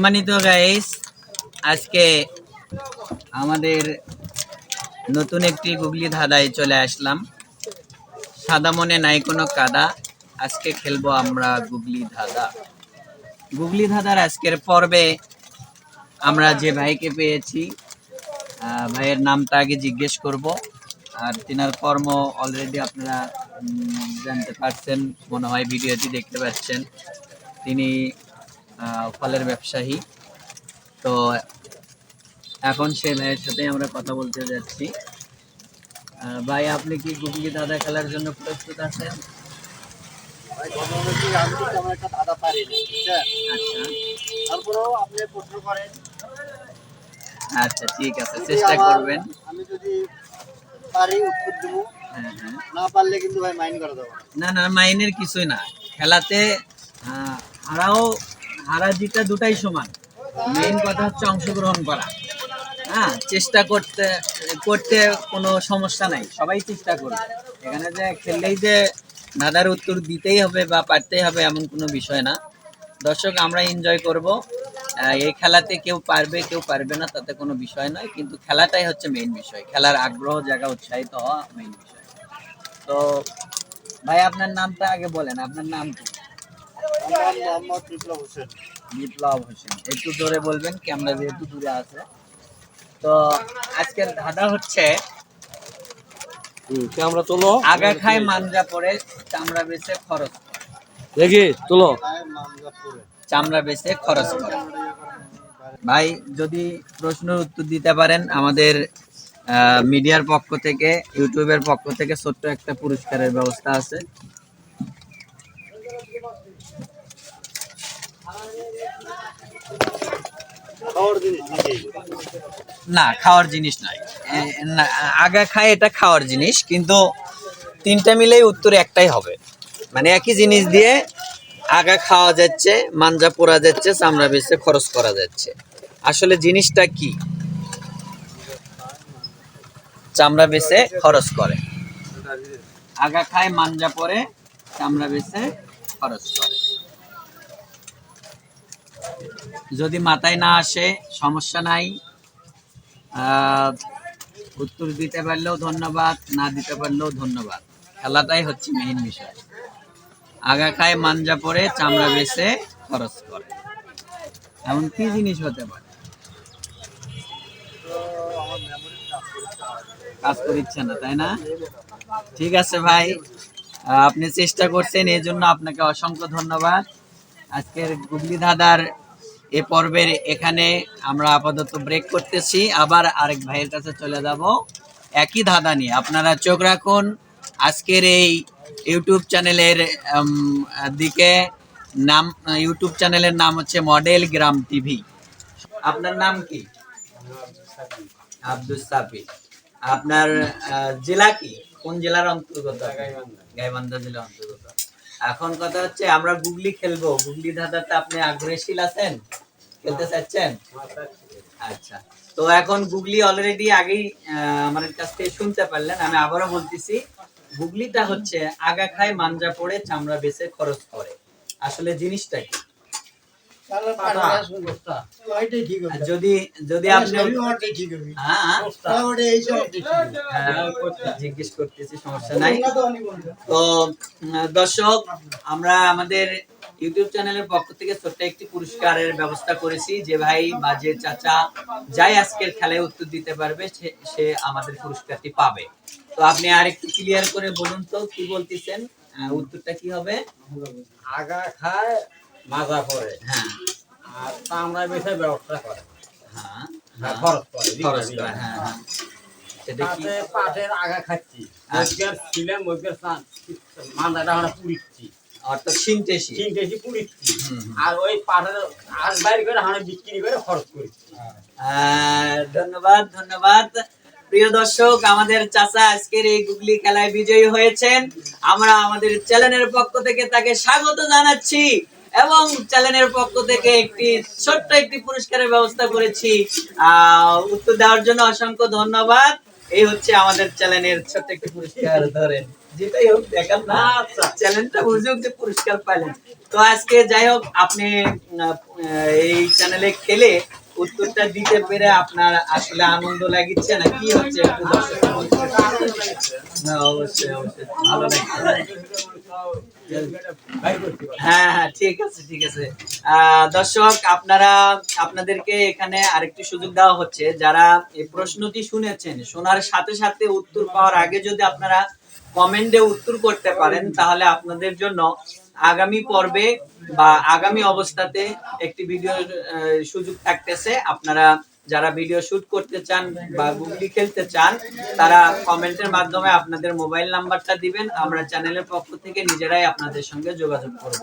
সম্মানিত গাইস আজকে আমাদের নতুন একটি গুগলি ধাঁধায় চলে আসলাম। সাদা মনে নাই কোনো কাদা, আজকে খেলব আমরা গুগলি ধাঁধা। গুগলি ধাঁধার আজকের পর্বে আমরা যে ভাইকে পেয়েছি ভাইয়ের নামটা আগে জিজ্ঞেস করব, আর তিনার কর্ম অলরেডি আপনারা জানতে পারছেন, মনে হয় ভিডিওটি দেখতে পাচ্ছেন। তিনি ফলের ব্যবসায়ী। তো এখন সে ভাইয়ের সাথে আমরা কথা বলতে যাচ্ছি। ভাই আপনি কি গুগলি দাদা খেলার জন্য প্রস্তুত আছেন? আচ্ছা। আচ্ছা ঠিক আছে চেষ্টা করবেন। আমি যদি পারি উত্তর দেবো হ্যাঁ হ্যাঁ। না পারলে কিন্তু ভাই মাইন্ড করে দেবো। না না মাইনের কিছুই না। খেলাতে হারাও হারা জিতা দুটাই সমান। মেইন কথা হচ্ছে অংশগ্রহণ করা। হ্যাঁ চেষ্টা করতে করতে কোনো সমস্যা নাই। সবাই চেষ্টা করবে। এখানে যে খেললেই যে দাদার উত্তর দিতেই হবে বা পারতেই হবে এমন কোনো বিষয় না। দর্শক, আমরা এনজয় করব। এই খেলাতে কেউ পারবে কেউ পারবে না, তাতে কোনো বিষয় নয়। কিন্তু খেলাটাই হচ্ছে মেইন বিষয়। খেলার আগ্রহ, জায়গা উৎসাহিত হওয়া মেইন বিষয়। তো, ভাই, আপনার নামটা আগে বলেন। আপনার নাম কি? আমার মোহাম্মদ বিপ্লব হোসেন। বিপ্লব হোসেন। একটু জোরে বলবেন ক্যামেরা যেহেতু দূরে আছে। তো আজকের ধাঁধা হচ্ছে ক্যামেরা তোলো। আগা খায় মানজা পরে চামড়া বেচে খরচ দেখি তোলো। চামড়া বেচে খরচ করে। ভাই যদি প্রশ্নের উত্তর দিতে পারেন আমাদের মিডিয়ার পক্ষ থেকে ইউটিউবের পক্ষ থেকে ছোট্ট একটা পুরস্কারের ব্যবস্থা আছে খাওয়ার জিনিস নাকি না খাওয়ার জিনিস নয় এ, না, আগা খায় এটা খাওয়ার জিনিস কিন্তু তিনটা মিলেই উত্তর একটাই হবে। মানে একই জিনিস দিয়ে আগা খাওয়া যাচ্ছে মাঞ্জা পোড়া যাচ্ছে চামড়া বেচে খরচ করা যাচ্ছে। আসলে জিনিসটা কি? চামড়া বেচে খরচ করে। আগা খায় মাঞ্জা পরে চামড়া বেচে খরচ করে। যদি মাথায় না আসে, সমস্যা নাই। উত্তর দিতে পারলেও ধন্যবাদ, না দিতে পারলেও ধন্যবাদ। খেলাটাই হচ্ছে মেইন বিষয়। আগা খায় মাঞ্জা পরে চামড়া বেচে খরচ করে। এমন কি জিনিস হতে পারে? কাজ করিচ্ছে না, তাই না? ঠিক আছে ভাই। আপনি চেষ্টা করছেন এই জন্য আপনাকে অসংখ্য ধন্যবাদ। আজকের গুগলি দাদার এ পর্বের এখানে আমরা আপাতত ব্রেক করতেছি। আবার আরেক ভাইয়ের কাছে চলে যাব। একই ধাঁধা নিয়ে। আপনারা চোখ রাখুন। আজকের এই ইউটিউব চ্যানেলের দিকে নাম ইউটিউব চ্যানেলের নাম হচ্ছে মডেল গ্রাম টিভি আপনার নাম কি? আব্দুল সাফি আপনার জেলা কি? কোন জেলার অন্তর্গত? গাইবান্ধা জেলার অন্তর্গত। এখন কথা হচ্ছে আমরা গুগলি খেলব। গুগলি ধাঁধাতে আপনি আগ্রহশীল আছেন? খেলতে চাচ্ছেন? আচ্ছা। তো এখন গুগলি অলরেডি আগেই কাছ থেকে শুনতে পারলেন। আমি আবারও বলতেছি গুগলিটা হচ্ছে আগা খায় মাঞ্জা পড়ে চামড়া বেচে খরচ করে। আসলে জিনিসটা কি? যদি যদি আপনি হ্যাঁ হ্যাঁ। হ্যাঁ, জিজ্ঞেস করতেছি সমস্যা নাই। তো দর্শক আমরা আমাদের ইউটিউব চ্যানেলের পক্ষ থেকে ছোট্ট একটি পুরস্কারের ব্যবস্থা করেছি। যে ভাই বা যে চাচা যাই আজকের খেলায় উত্তর দিতে পারবে সে- আমাদের পুরস্কারটি পাবে। তো আপনি আর একটু ক্লিয়ার করে বলুন তো কি বলতেছেন? উত্তরটা কি হবে? আগা খায় মাজা পড়ে হ্যাঁ। আর চামড়া বেছে ব্যবস্থা করে। হ্যাঁ। খরচ করে খরচ করে, হ্যাঁ। হ্যাঁ সেটা কি? তাতে পাটের আগা খাচ্ছি। মজগের ছিলে মজগের মাজাটা আমরা পুড়িচ্ছি। অর্থাৎ সিনটেসি। আর ওই পাটের আগ বাইর করে বিক্রি করে খরচ করছি ধন্যবাদ ধন্যবাদ। প্রিয় দর্শক আমাদের চাচা আজকের এই গুগলি খেলায় বিজয়ী হয়েছেন। আমরা আমাদের চ্যানেলের পক্ষ থেকে তাকে স্বাগত জানাচ্ছি এবং চ্যানেলের পক্ষ থেকে একটি ছোট্ট একটি পুরস্কারের ব্যবস্থা করেছি। আহ, উত্তর দেওয়ার জন্য অসংখ্য ধন্যবাদ। এই হচ্ছে আমাদের চ্যানেলের ছোট্ট একটি পুরস্কার ধরেন যেটাই হোক দেখান না আচ্ছা। চ্যানেলটা বুঝুক যে পুরস্কার পাইলেন তো আজকে যাই হোক আপনি এই চ্যানেলে খেলে উত্তরটা দিতে পেরে আপনার আসলে আনন্দ লাগিচ্ছে না কি হচ্ছে একটু না অবশ্যই অবশ্যই ভালো লাগছে হ্যাঁ হ্যাঁ ঠিক আছে ঠিক আছে দর্শক, আপনারা, আপনাদেরকে এখানে আরেকটি সুযোগ দেওয়া হচ্ছে। যারা এই প্রশ্নটি শুনেছেন, শোনার সাথে সাথে উত্তর পাওয়ার আগে যদি আপনারা কমেন্টে উত্তর করতে পারেন, তাহলে আপনাদের জন্য আগামী পর্বে বা আগামী অবস্থাতে একটি ভিডিও সুযোগ থাকতেছে। আপনারা যারা ভিডিও শুট করতে চান বা গুগলি খেলতে চান, তারা কমেন্টের মাধ্যমে আপনাদের মোবাইল নাম্বারটা দিবেন। আমরা চ্যানেলের পক্ষ থেকে নিজেরাই আপনাদের সঙ্গে যোগাযোগ করব।